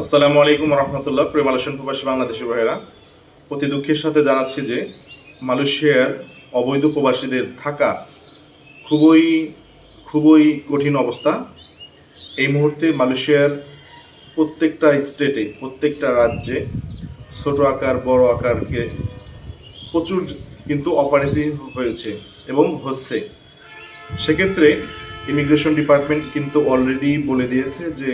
আসসালামু আলাইকুম রহমতুল্লাহ প্রিয় মালয়েশিয়ান প্রবাসী বাংলাদেশি ভাইয়েরা, অতি দুঃখের সাথে জানাচ্ছি যে মালয়েশিয়ার অবৈধ প্রবাসীদের থাকা খুবই খুবই কঠিন অবস্থা। এই মুহূর্তে মালয়েশিয়ার প্রত্যেকটা স্টেটে, প্রত্যেকটা রাজ্যে ছোট আকার, বড় আকারকে প্রচুর কিন্তু অপারেসি হয়েছে এবং হচ্ছে। সেক্ষেত্রে ইমিগ্রেশন ডিপার্টমেন্ট কিন্তু অলরেডি বলে দিয়েছে যে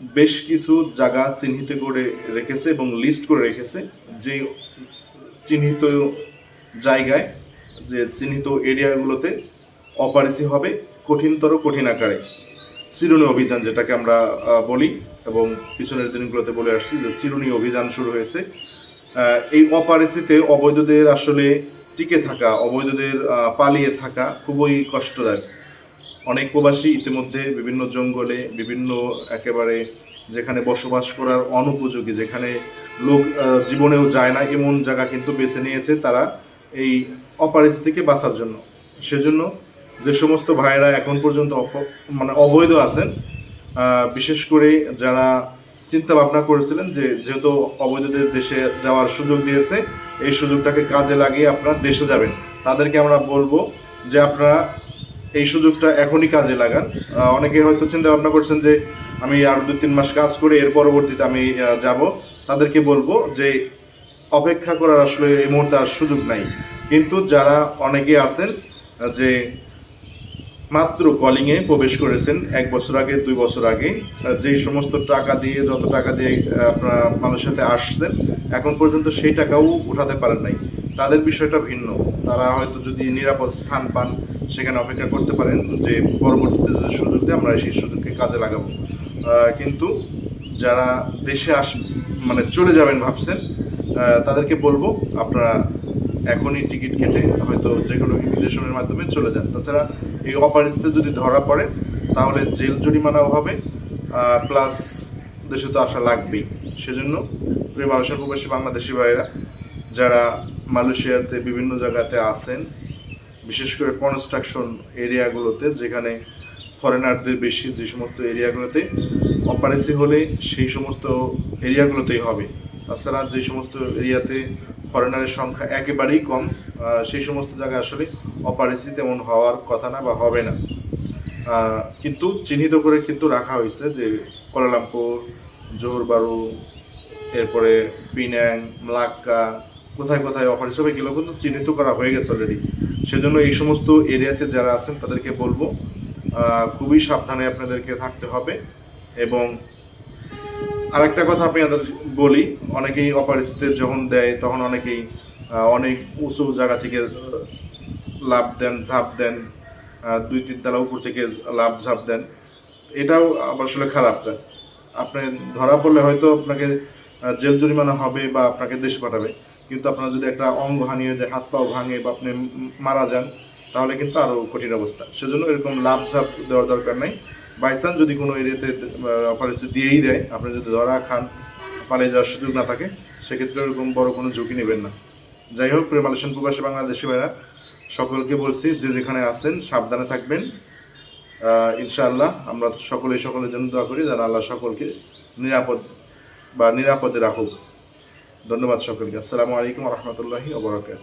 বেশ কিছু জায়গা চিহ্নিত করে রেখেছে এবং লিস্ট করে রেখেছে যে চিহ্নিত জায়গায় যে চিহ্নিত এরিয়াগুলোতে অপারেসি হবে কঠিনতর, কঠিন আকারে। চিরুনি অভিযান যেটাকে আমরা বলি এবং পিছনের দিনগুলোতে বলে আসছি যে চিরুনি অভিযান শুরু হয়েছে। এই অপারেসিতে অবৈধদের আসলে টিকে থাকা, অবৈধদের পালিয়ে থাকা খুবই কষ্টদায়ক। অনেক প্রবাসী ইতিমধ্যে বিভিন্ন জঙ্গলে, বিভিন্ন একেবারে যেখানে বসবাস করার অনুপযোগী, যেখানে লোক জীবনেও যায় না, এমন জায়গা কিন্তু বেছে নিয়েছে তারা এই অপারেসি থেকে বাঁচার জন্য। সেজন্য যে সমস্ত ভাইয়েরা এখন পর্যন্ত মানে অবৈধ আছেন বিশেষ করে যারা চিন্তা ভাবনা করেছিলেন যে যেহেতু অবৈধদের দেশে যাওয়ার সুযোগ দিয়েছে, এই সুযোগটাকে কাজে লাগিয়ে আপনারা দেশে যাবেন। তাদেরকে আমরা বলব যে আপনারা এই সুযোগটা এখনই কাজে লাগান। অনেকে হয়তো চিন্তা ভাবনা করছেন যে, আমি আরও দুই তিন মাস কাজ করে এর পরবর্তীতে আমি যাব। তাদেরকে বলব যে, অপেক্ষা করার আসলে এই মুহূর্তে আর সুযোগ নাই। কিন্তু যারা অনেকে আছেন যে মাত্র কলিংয়ে প্রবেশ করেছেন, এক বছর আগে, দুই বছর আগে যেই সমস্ত টাকা দিয়ে, যত টাকা দিয়ে আপনারা মানুষের সাথে আসছেন, এখন পর্যন্ত সেই টাকাও উঠাতে পারেন নাই। তাদের বিষয়টা ভিন্ন। তারা হয়তো যদি নিরাপদ স্থান পান, সেখানে অপেক্ষা করতে পারেন যে পরবর্তীতে যদি সুযোগ দেয়, আমরা সেই সুযোগকে কাজে লাগাবো। কিন্তু যারা দেশে আস মানে চলে যাবেন ভাবছেন তাদেরকে বলব, আপনারা এখনই টিকিট কেটে হয়তো যে কোনো ইমিগ্রেশনের মাধ্যমে চলে যান। তাছাড়া এই অপারেশনে যদি ধরা পড়ে, তাহলে জেল জরিমানাও হবে প্লাস দেশে তো আসা লাগবেই। সেজন্য মালয়েশিয়ার প্রবাসী বাংলাদেশি ভাইয়েরা যারা মালয়েশিয়াতে বিভিন্ন জায়গাতে আসেন বিশেষ করে কনস্ট্রাকশন এরিয়াগুলোতে যেখানে ফরেনারদের বেশি যে সমস্ত এরিয়াগুলোতে অপারেসি হলে সেই সমস্ত এরিয়াগুলোতেই হবে। তাছাড়া যে সমস্ত এরিয়াতে ফরেনারের সংখ্যা একেবারেই কম সেই সমস্ত জায়গায় আসলে অপারেসি তেমন হওয়ার কথা না বা হবে না। কিন্তু চিহ্নিত করে কিন্তু রাখা হয়েছে যে কোলালামপুর জোহরবারু এরপরে পিন্যাং মালাক্কা কোথায় কোথায় অপারেশন হবে এগুলো কিন্তু চিহ্নিত করা হয়ে গেছে অলরেডি সেজন্য এই সমস্ত এরিয়াতে যারা আছেন তাদেরকে বলব খুবই সাবধানে আপনাদেরকে থাকতে হবে। এবং আরেকটা কথা আমি আপনাদের বলি, অনেকেই অপারেশনতে যখন দেয় তখন অনেকেই অনেক উঁচু জায়গা থেকে লাভ দেন, ঝাঁপ দেন দুই তিন তলা উপর থেকে লাভ ঝাঁপ দেন। এটাও আসলে খারাপ কাজ। আপনি ধরা পড়লে হয়তো আপনাকে জেল জরিমানা হবে বা আপনাকে দেশে পাঠাবে। কিন্তু আপনার যদি একটা অঙ্গ হানিয়ে যায়, হাত পাও ভাঙে বা আপনি মারা যান, তাহলে কিন্তু আরও কঠিন অবস্থা। সেজন্য এরকম লাভ ঝাপ দেওয়ার দরকার নেই। বাই চান্স যদি কোনো এরিয়াতে অপারেশন দিয়েই দেয়, আপনি যদি ধরা খান, পালিয়ে যাওয়ার সুযোগ না থাকে, সেক্ষেত্রে এরকম বড় কোনো ঝুঁকি নেবেন না। যাই হোক, প্রিয় মালয়েশিয়ান প্রবাসী বাংলাদেশি ভাইরা, সকলকে বলছি, যে যেখানে আছেন, সাবধানে থাকবেন। ইনশাআল্লাহ আমরা সকলেই সকলের জন্য দোয়া করি, যেন আল্লাহ সকলকে নিরাপদ বা নিরাপদে রাখুক। ধন্যবাদ সকলকে। আসসালামু আলাইকুম রহমতুল্লাহি ওবরাকাত